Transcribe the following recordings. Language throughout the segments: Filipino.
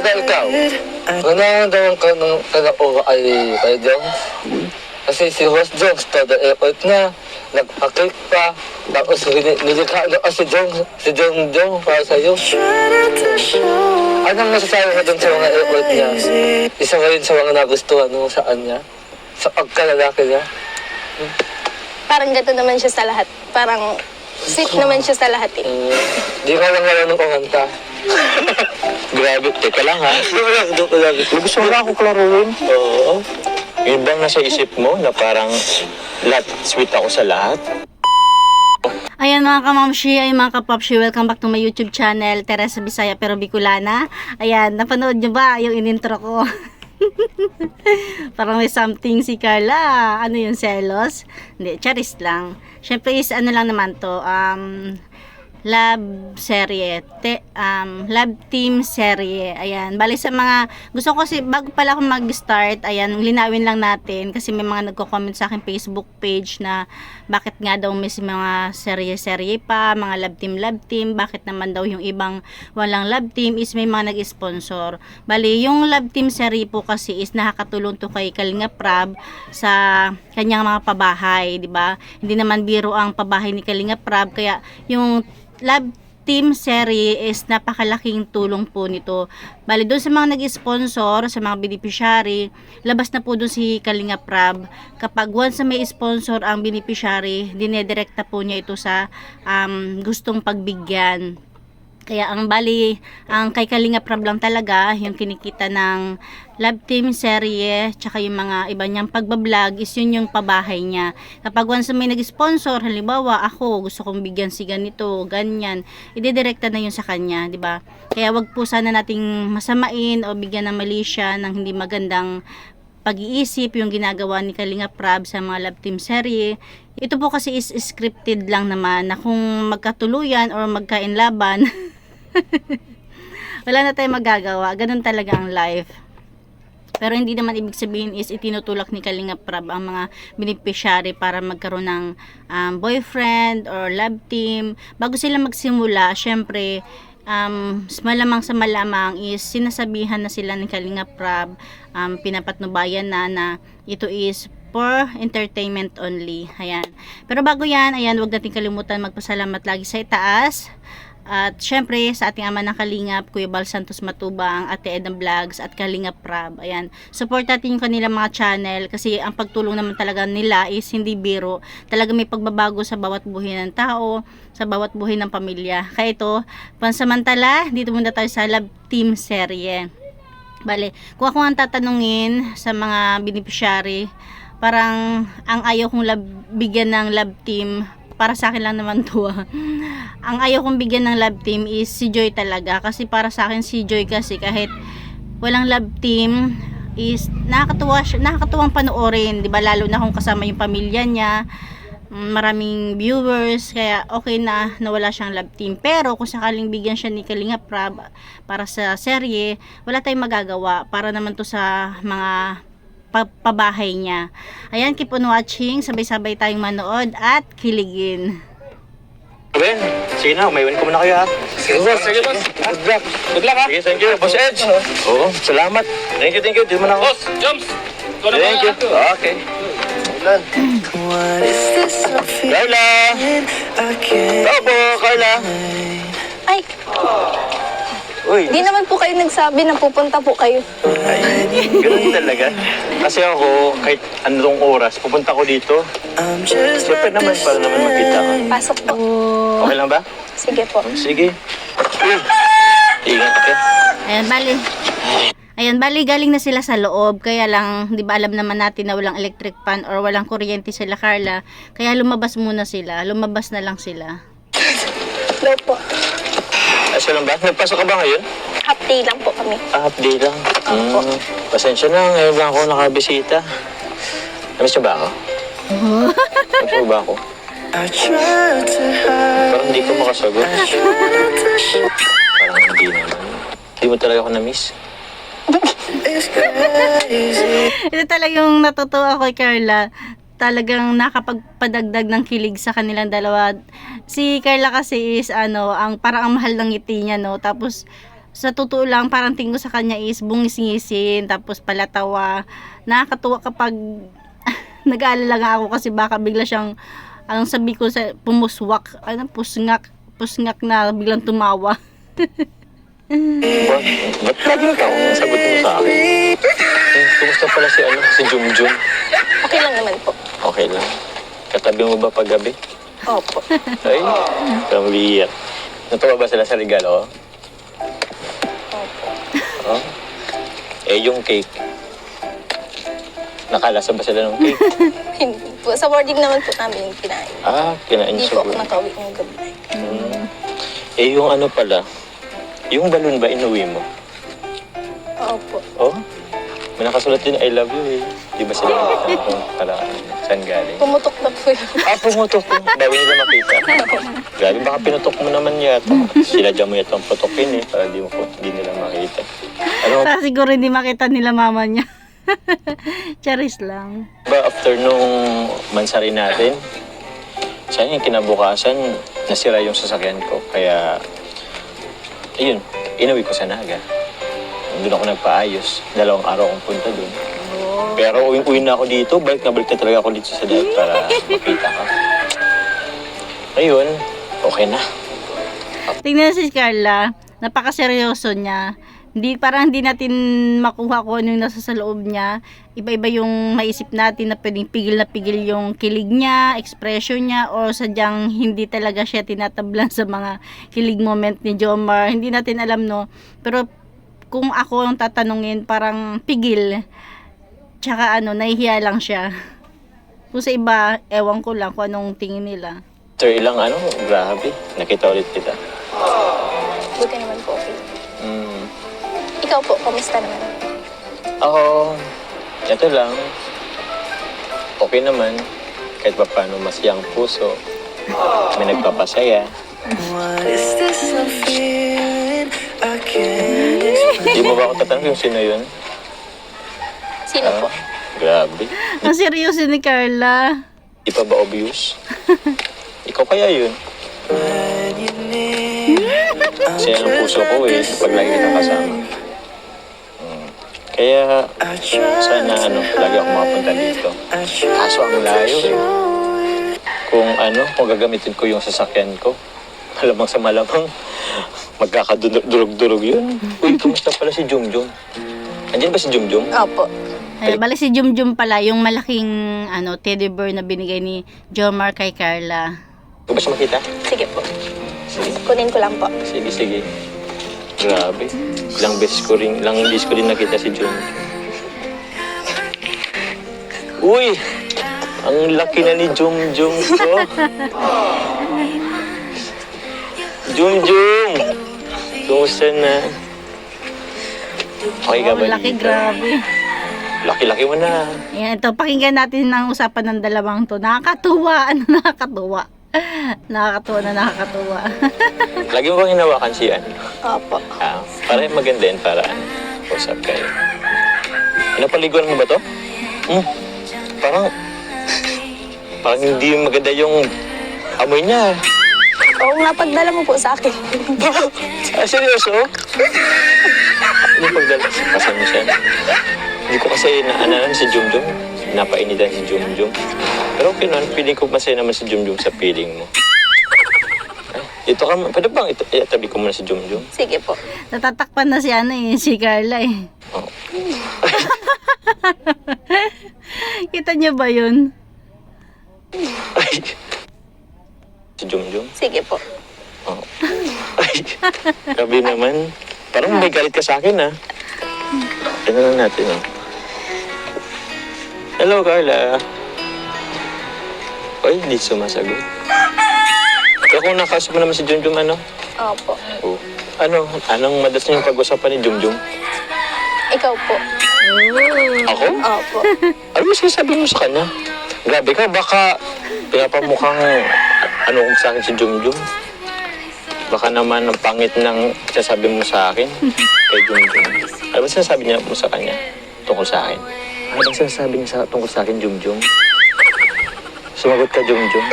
Kada ikaw, nanaramdaman ka ng ay kay Jong? Kasi si Host Jones, todo airport na, nagpakik pa, tapos nilikha na si Jong, si Jong Jong para sa'yo. Anong masasabi ka dun sa mga airport niya? Isa ka rin sa mga nagustuhan mo sa kanya? Sa pagkalalaki niya? Parang gato naman siya sa lahat. Parang sweet naman siya sa lahat eh. Mm, di ka lang wala ng kumanta. Grabe, teka lang ha. Doon lang, doon lang. Gusto mo lang ako klaruhin. Oo. Yun bang nasa isip mo na parang lahat sweet ako sa lahat? Ayan mga kamamshi, ay mga kapapshi, welcome back to my YouTube channel, Teresa Bisaya pero Bicolana. Ayan, napanood nyo ba yung inintro ko? Parang may something si Carla. Ano yung selos? Hindi, charis lang. Siyempre is ano lang naman to, um, lab serye, te, um, lab team serye. Ayan, bali sa mga, gusto ko kasi, bago pala ako mag-start, ayan, linawin lang natin, kasi may mga nagko-comment sa akin Facebook page na, bakit nga daw may mga serye-serye pa, mga lab team, lab team, bakit naman daw yung ibang walang lab team is may mga nag-sponsor. Bali, yung lab team serye po kasi is nakakatulong to kay Kalinga Prab sa kanyang mga pabahay, di ba? Hindi naman biro ang pabahay ni Kalinga Prab, kaya yung lab team series is napakalaking tulong po nito. Bali, doon sa mga nag-sponsor, sa mga beneficiary, labas na po doon si Kalinga Prab. Kapag once may sponsor ang beneficiary, dinedirekta po niya ito sa um, gustong pagbigyan. Kaya ang bali, ang kay Kalinga Prab lang talaga, yung kinikita ng Love Team serye, tsaka yung mga iba niyang pagbablog, is yun yung pabahay niya. Kapag once may nag-sponsor, halimbawa ako, gusto kong bigyan si ganito, ganyan, idedirekta na yun sa kanya, di ba? Kaya wag po sana nating masamain o bigyan ng mali siya ng hindi magandang pag-iisip yung ginagawa ni Kalinga Prab sa mga love team serye. Ito po kasi is scripted lang naman na kung magkatuluyan or magkainlaban, wala na tayong magagawa. Ganun talaga ang life. Pero hindi naman ibig sabihin is itinutulak ni Kalinga Prab ang mga beneficiary para magkaroon ng um, boyfriend or love team. Bago sila magsimula, syempre, um, malamang sa malamang is sinasabihan na sila ni Kalinga Prab, um, pinapatnubayan na na ito is for entertainment only. Ayan. Pero bago yan, ayan, huwag natin kalimutan magpasalamat lagi sa itaas. At syempre sa ating ama ng Kalingap, Kuya Bal Santos Matubang, Ate Edna Vlogs at Kalingap Prab. Ayan. Support natin yung kanilang mga channel kasi ang pagtulong naman talaga nila is hindi biro. Talaga may pagbabago sa bawat buhay ng tao, sa bawat buhay ng pamilya. Kaya ito, pansamantala, dito muna tayo sa Love Team serye. Bale, kung ako ang tatanungin sa mga beneficiary, parang ang ayaw kong lab, bigyan ng love team para sa akin lang naman to ang ayaw kong bigyan ng love team is si Joy talaga kasi para sa akin si Joy kasi kahit walang love team is nakakatuwa siya, nakakatuwang panoorin, 'di ba? Lalo na kung kasama yung pamilya niya, maraming viewers, kaya okay na nawala siyang love team. Pero kung sakaling bigyan siya ni Kalinga Prab para sa serye, wala tayong magagawa para naman to sa mga pa- pabahay niya. Ayan, keep on watching. Sabay-sabay tayong manood at kiligin. Ben, sige na, umayon ko muna kayo ha. Sige, boss. Sige, boss. Good luck. Good luck, ha? Sige, thank you. Boss Edge. Oo, salamat. Thank you, thank you. Di mo na ako. Boss, Joms. Thank you. Okay. What is this I'm Carla! feeling? I can't Tao po, Carla. Ay, Uy, di naman po kayo nagsabi na pupunta po kayo. ay, ganun talaga. Kasi ako, kahit anong oras, pupunta ko dito. I'm just Siyempre naman, para naman magkita ka. Pasok po. Okay lang ba? Sige po. Sige. Uy, ingat ka. Ayan, bali. Ayan, bali galing na sila sa loob. Kaya lang, di ba alam naman natin na walang electric fan or walang kuryente sila, Carla. Kaya lumabas muna sila. Lumabas na lang sila. Hello po. Asa lang ba? Nagpasok ka ba ngayon? Half day lang po kami. Ah, half day lang. Mm, pasensya na, ngayon lang ako nakabisita. Namiss niyo ba ako? Namiss ba ako? Parang hindi ko makasagot. Parang hindi naman. Hindi mo talaga ako na-miss. Ito talaga yung natutuwa ko kay Carla. Talagang nakapagpadagdag ng kilig sa kanilang dalawa. Si Carla kasi is ano, ang parang ang mahal ng ngiti niya, no? Tapos sa totoo lang, parang tingin ko sa kanya is bungis-ngisin, tapos palatawa. Nakakatuwa kapag nag-aalala nga ako kasi baka bigla siyang, anong sabi ko sa pumuswak, ano, pusngak, pusngak na biglang tumawa. Ba't, ba't lagi ka ang sagot mo sa akin? Eh, kumusta pala si, ano, si Jumjum? Okay lang naman po. Okay lang. Katabi mo ba paggabi? Opo. Ay, parang liya. Natuwa ba sila sa regalo ko? Oh? Eh, yung cake. Nakalasa ba sila ng cake? Hindi po. Sa boarding naman po namin yung kinain. Ah, kinain Hindi po ako siguro. nakauwi ng gabi. Hmm. Eh, yung ano pala, yung balon ba inuwi mo? Opo. Oh? May nakasulat din, I love you eh. Di ba sila nakita kung pala saan galing? Pumutok na po yun. Ah, pumutok ko. Bago nila makita. Grabe, baka pinutok mo naman yata. Sila dyan mo yata ang putokin eh, para di, mo, di nila makita. Ano Para siguro hindi makita nila mama niya. Charis lang. ba after nung mansari natin, sayang yung kinabukasan, nasira yung sasakyan ko. Kaya, ayun, inuwi ko sa Naga. Doon ako nagpaayos. Dalawang araw akong punta doon. Pero uwi-uwi na ako dito, balik na balik na talaga ako dito sa dahil para makita ka. Ayun, okay na. Tingnan si Carla, napakaseryoso niya. Hindi, parang hindi natin makuha kung ano yung nasa sa loob niya. Iba-iba yung maisip natin na pwedeng pigil na pigil yung kilig niya, expression niya, o sadyang hindi talaga siya tinatablan sa mga kilig moment ni Jomar. Hindi natin alam, no? Pero kung ako ang tatanungin, parang pigil. Tsaka ano, nahihiya lang siya. Kung sa iba, ewan ko lang kung anong tingin nila. After ilang ano, grabe, nakita ulit kita. Buti naman po okay. Mm. Ikaw po, kamusta naman? Ako, ito lang. Okay naman. Kahit pa paano masiyang puso. May nagpapasaya. What is this I'm feeling? I can't explain. Di mo ba ako tatanong kung sino yun? Sino po? Ah, grabe. Ang seryoso ni Carla. Di pa ba obvious? Ikaw kaya yun? Kasi ang just puso ko eh, pag lagi kitang kasama. Mm. Kaya sana ano, lagi ako makapunta dito. Kaso ang layo eh. Kung ano, kung gagamitin ko yung sasakyan ko, malamang sa malamang, magkakadurog-durog yun. Uy, kumusta pala si Jumjum? Andiyan ba si Jumjum? Opo. Ay, bali si Jumjum pala, yung malaking ano, teddy bear na binigay ni Jomar kay Carla. Gusto ba siya makita? Sige po. Sige. Kunin ko lang po. Sige, sige. Grabe. Ilang beses ko rin, ilang beses ko rin nakita si Jun. Uy! Ang laki na ni Jum Jum ko. Jum Jum! Kumusta na? Okay ka Oh, ba? laki, dito? grabe. Laki-laki mo na. Ayan, ito, pakinggan natin ang usapan ng dalawang to. Nakakatuwa, ano, nakakatuwa. Nakakatuwa na nakakatuwa. Lagi mo bang hinawakan si ano? Opo. Ah, para maganda yun, para ano, usap kayo. Pinapaliguan mo ba to? Hmm, parang, parang hindi maganda yung amoy niya. Oo nga, pagdala mo po sa akin. Ah, seryoso? Ano pagdala? Pasensya na. Hindi ko kasi naananan si Jumjum. Napainitan si Jumjum. Pero okay naman, feeling ko masaya naman si Jumjum sa feeling mo. Ay, ito ka, pwede bang ito, itabi ko muna si Jumjum? Sige po. Natatakpan na si ano eh, si Carla eh. Oh. Kita niyo ba yun? Ay. Si Jumjum? Sige po. Oh. Ay, grabe naman. Parang may galit ka sa akin, ha? Ano na natin, oh. Hello, Carla. Oy, hindi sumasagot. Kaya kung nakausap mo naman si Jumjum, ano? Opo. Oh. Ano? Anong madalas niyong pag-usapan ni Jumjum? Ikaw po. Ako? Opo. Ano yung sinasabi mo sa kanya? Grabe ka, baka pinapamukhang ano kung sa akin si Jumjum. Baka naman ang pangit ng sinasabi mo sa akin kay Jumjum. Ano ba sinasabi niya mo sa kanya tungkol sa akin? Ano ba sinasabi niya sa, tungkol sa akin, Jumjum? Sumagot ka, Jumjum.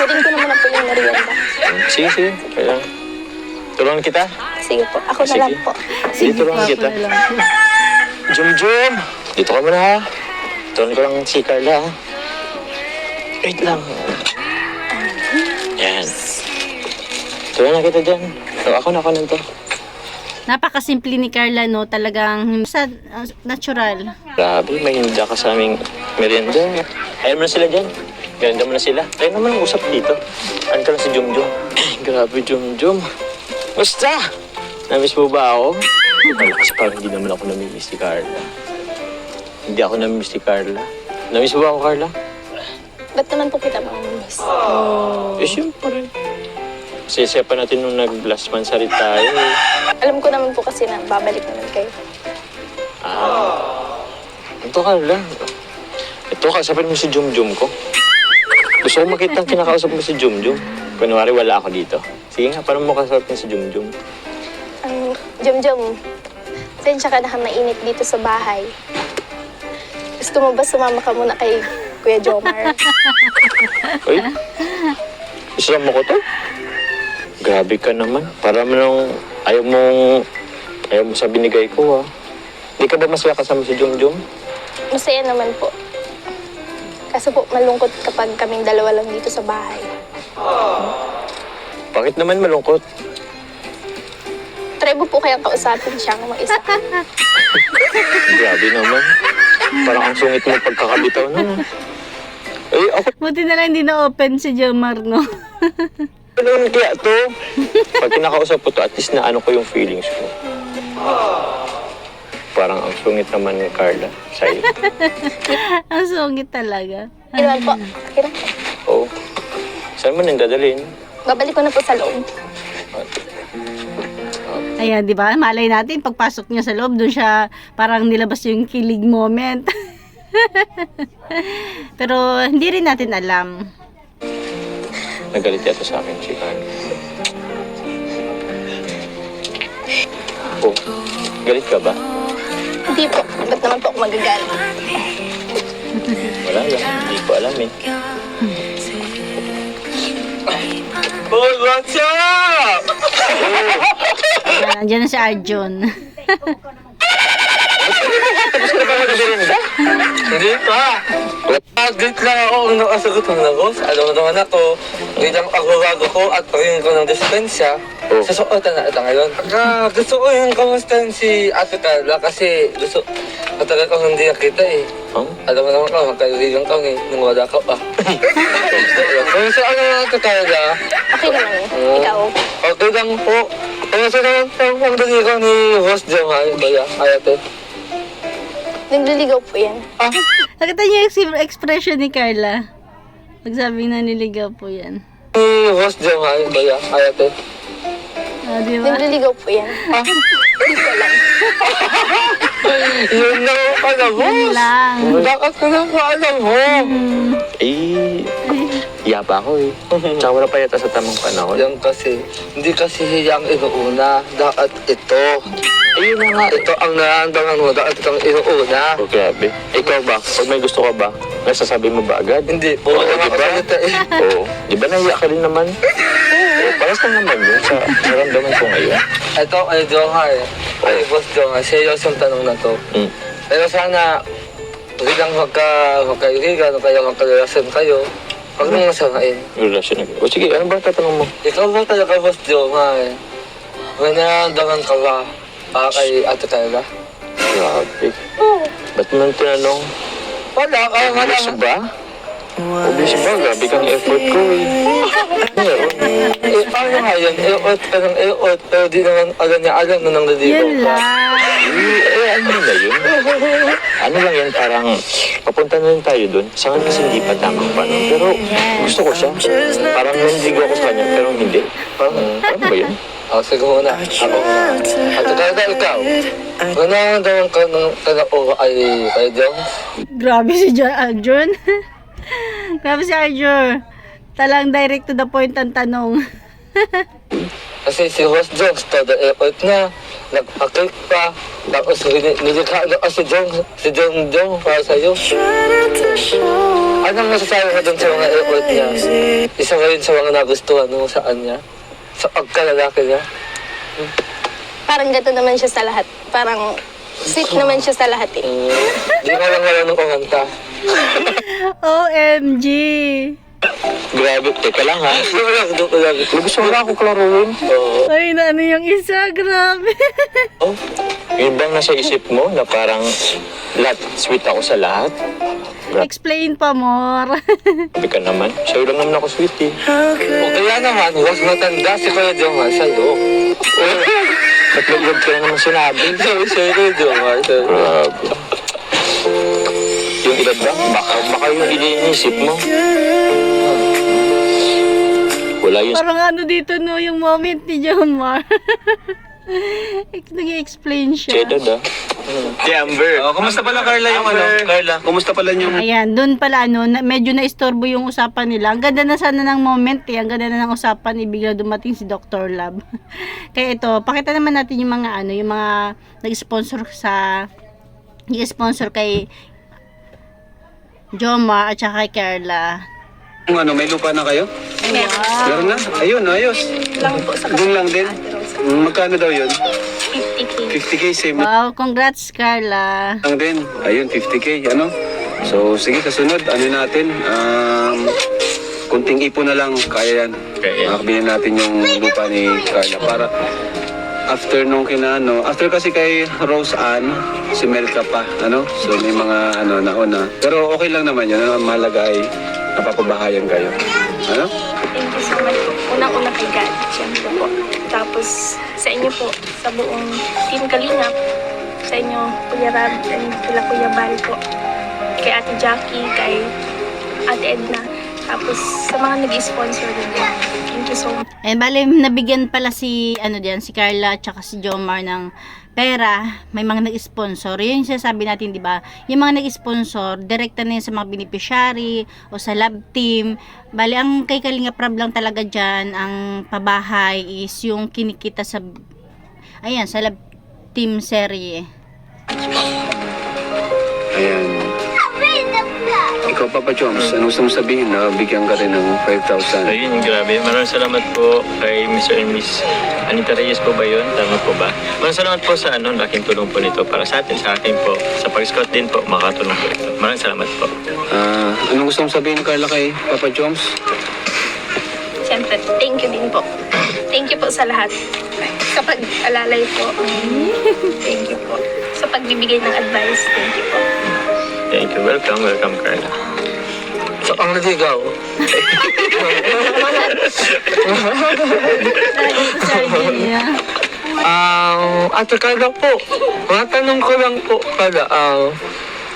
Kunin ko naman na po yung merienda. Sige, sige. Kaya, tulungan kita. Sige po, ako na Sige. lang po. Lang po, kita. ako na lang. Jum Jum! Dito ka muna ha. Tuwan ko lang si Carla ha. Wait lang. Yan. Tuwan na kita dyan. So, ako na ako nito. Napakasimple ni Carla, no? Talagang sa, uh, natural. Grabe, may hinda ka sa aming merienda. Ayaw mo na sila dyan. Merienda mo na sila. Tayo naman ang usap dito. Ano ka lang si Jum Jum? Grabe, Jum Jum. Basta! Namiss mo ba ako? Wala kasi parang hindi naman ako namimiss si Carla. Hindi ako namimiss si Carla. Namiss mo ba ako, Carla? Ba't naman po kita mamimiss? Eh, siyempre. Sisiya pa natin nung nag-last month tayo. eh. Alam ko naman po kasi na babalik naman kayo. Ah. Ito, Carla. Ito, kasapin mo si Jum Jum ko. Gusto ko makita ang kinakausap mo si Jum Jum. Kunwari, wala ako dito. Sige nga, paano mo kasapin si Jum Jum? Ang Jom Jom, sensya ka na ka mainit dito sa bahay. Gusto mo ba sumama ka muna kay Kuya Jomar? Uy, islam mo ko to? Grabe ka naman. Para mo nung ayaw mong, ayaw mo sa binigay ko, ha? Hindi ka ba masaya kasama si Jum Jum? Masaya naman po. Kaso po, malungkot kapag kaming dalawa lang dito sa bahay. Bakit naman malungkot? Try mo po kayang kausapin siya ng isa. Grabe naman. Parang ang sungit mo pagkakabitaw na. Eh, ako Buti na lang hindi na-open si Jomar, no? Ganun kaya to. Pag kinakausap ko to, at least na ano ko yung feelings ko. Parang ang sungit naman ni Carla sa'yo. Ang sungit talaga. Naman po. Okay na. Oo. Saan mo nang dadalhin? Babalik ko na po sa loob. Ayan, di ba? Malay natin, pagpasok niya sa loob, doon siya parang nilabas yung kilig moment. Pero hindi rin natin alam. Nagalit yata sa akin Carla. Oh, galit ka ba? Hindi po. Ba't naman po ako magagalit? Wala lang. Hindi ko alam eh. Boy, what's up? Nandiyan na si Arjun. Hindi pa. Nag-greet lang ako kung nakasagot ng nagos. Alam mo naman ako, ngayon ang agwawago ko at pagingin ko ng dispensya. Oh. Susuotan na ito ngayon. Ah, gusto ko yung kamustahin si Ate Carla kasi gusto, matagal ko hindi nakita eh. Oh? Alam mo naman ka, magkaibigan kami nung wala ka pa. Kung sa ano Ate Carla, Okay naman eh. Oh. Ikaw. okay lang po. Kung sa naman po, magdali ko ni Host Jomar, kaya, ayate. Nagliligaw po yan. Nakita niyo yung ex- expression ni Carla. Nagsabi na niligaw po yan. Ni Host Jomar, kaya, ayate. Ah, di ba? Nagliligaw po yan. Alam. Yun na ang alam mo. Yun lang. Bakit ko lang alam mo? Eh, yaba ako eh. Tsaka wala pa yata sa tamang panahon. Yan kasi, hindi kasi hiyang inuuna. Dapat ito. Ayun na nga, ito ang nararamdaman mo. Dapat itong inuuna. Oh, grabe. Ikaw ba? Pag may gusto ka ba, nasasabi mo ba agad? Hindi, puro Oo, na di ba? makasalita eh. Oo. Di ba nahiya ka rin naman? Oo, paras lang naman yun sa naramdaman ko ngayon. Ito ay Johar. Ay, Boss Johar. Serious yung tanong na to. Mm. Pero sana, bilang magka, magkaibigan o kaya magkarelasyon kayo, huwag nang masamain. Relasyon na O sige, ano ba tatanong mo? Ikaw ba talaga, Boss Johar? May nararamdaman ka ba para kay Ate Carla? Grabe. Ba't mo nang tinanong? Wala, kaya nga Obvious lang. ba? Obvious ba? Grabe kang effort ko eh. Meron. Eh, paano nga yun? Eot ka ng eot, pero di naman alam niya alam na nang naligaw Yun lang. Eh, eh, ano na yun? Ano lang yan, parang papunta na rin tayo dun. Sa akin kasi hindi pa tamang panahon. Pero gusto ko siya. Parang nandigo ako sa kanya, pero hindi. Parang, ano ba yun? Oh, sige muna. Ako muna. At kaya ikaw, kung nararamdaman ka ng tanao ay kay Jong, Grabe si Jo- Arjun. Grabe si Arjun. Talang direct to the point ang tanong. kasi si Host Jong, to the airport na, nagpakik pa, tapos nilikha na si Jong, si Jong Jong para sa'yo. Anong masasabi mo dun sa mga airport niya? Isa ka rin sa mga nagustuhan mo sa kanya? Sa pagkalalaki niya? parang gato naman siya sa lahat. Parang sweet naman siya sa lahat eh. Di ka lang wala nung kumanta. OMG! Grabe, teka lang ha. Doon lang, doon lang. Gusto mo na ako klaruin? Oo. Ay, na ano yung isa? Grabe! Oh, yun bang nasa isip mo na parang lahat, sweet ako sa lahat? Explain pa more. Sabi ka naman, sa'yo lang naman ako sweet eh. Could O kaya naman, mas matanda si Kuya Jomar sa'yo. Ba't nag ka na naman sinabi? Sabi sa'yo, Kuya Jomar. Grabe. Yung edad ba? Baka, baka yung iniisip mo. Wala yun Parang ano dito no, yung moment ni Jomar. Nag-explain sa siya. edad ah. Si Amber. Oh, kumusta pala Carla yung ano? Carla, kumusta pala yung Ayan, doon pala ano, na, medyo na-istorbo yung usapan nila. Ang ganda na sana ng moment eh. Ang ganda na ng usapan eh. Bigla dumating si Dr. Lab. Kaya ito, pakita naman natin yung mga ano, yung mga nag-sponsor sa nag-sponsor kay Joma at saka kay Carla. ano, may lupa na kayo? Meron na? Ayun, ayos. Lang po sa Doon lang din? Mm, Magkano daw yun? 50k. 50k, same Wow, congrats Carla. lang din. Ayun, 50k, ano? So, sige, kasunod, ano natin? Um, kunting ipon na lang, kaya yan. Kaya yan. Makakabili natin yung lupa ni Carla para after nung kinaano, after kasi kay Rose Ann, si Melka pa, ano? So may mga ano nauna. Pero okay lang naman yun. Ang mahalaga ay napapabahayan kayo. Ano? Thank you so much po. Unang-una kay God, siyempre po. Tapos sa inyo po, sa buong Team Kalingap, sa inyo, Kuya Rab, and kila Kuya Bal po. Kay Ate Jackie, kay Ate Edna. Tapos sa mga nag-sponsor din po. Thank you so much. Eh, bale, nabigyan pala si, ano diyan, si Carla at saka si Jomar ng pera. May mga nag-sponsor. Yun yung sinasabi natin, di ba? Yung mga nag-sponsor, direkta na yun sa mga beneficiary o sa lab team. Bale, ang kay Kalinga Prab lang talaga dyan, ang pabahay is yung kinikita sa, ayan, sa lab team serye. Ayan. Ikaw, Papa Joms, ano gusto mong sabihin na bigyan ka rin ng 5,000? Ayun, grabe. Maraming salamat po kay Mr. and Miss Anita Reyes po ba yun? Tama po ba? Maraming salamat po sa ano, laking tulong po nito para sa atin, sa akin po. Sa pag-scout din po, makatulong po ito. Maraming salamat po. Ah, anong gusto mong sabihin, Carla, kay Papa Joms? Siyempre, thank you din po. Thank you po sa lahat. Sa pag-alalay po. Thank you po. Sa pagbibigay ng advice. Thank you po. Thank you. Welcome, welcome, Carla. So, ang naligaw. Niya. Ang ate Carla po, matanong ko lang po pala, ang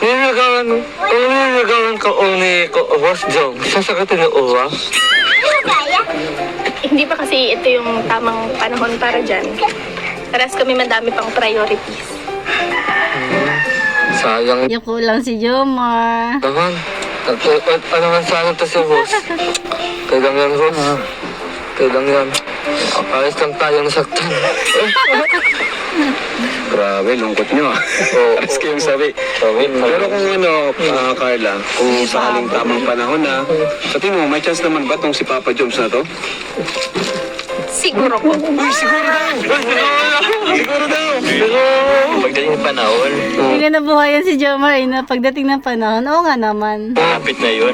nilagawan, kung nilagawan ka o ni ko, Boss Jong, sasagutin ng uwa? Hindi pa kasi ito yung tamang panahon para dyan. Paras kami madami pang priorities. Sayang Yung kulang si Jomar. naman. Nag- at- Ano nga sana to si Boss? Kailang yan, Boss. Kailang yan. Ayos lang tayo nasaktan. Grabe, lungkot nyo ah. Oo. Aras kayong sabi. Pero kung ano, ah, Carla, kung sakaling tamang panahon na, sa tingin mo, may chance naman ba tong si Papa Joms na to? Siguro po. Siguro daw! Pagdating ng panahon, Hindi na nabuhayan si Jomar eh, na pagdating ng panahon. Oo nga naman. malapit na yun.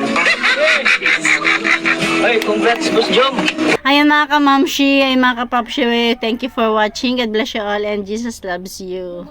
Ay, congrats, Boss Jom! Ayan mga kamamshi, ay mga kapapshi, thank you for watching. God bless you all and Jesus loves you.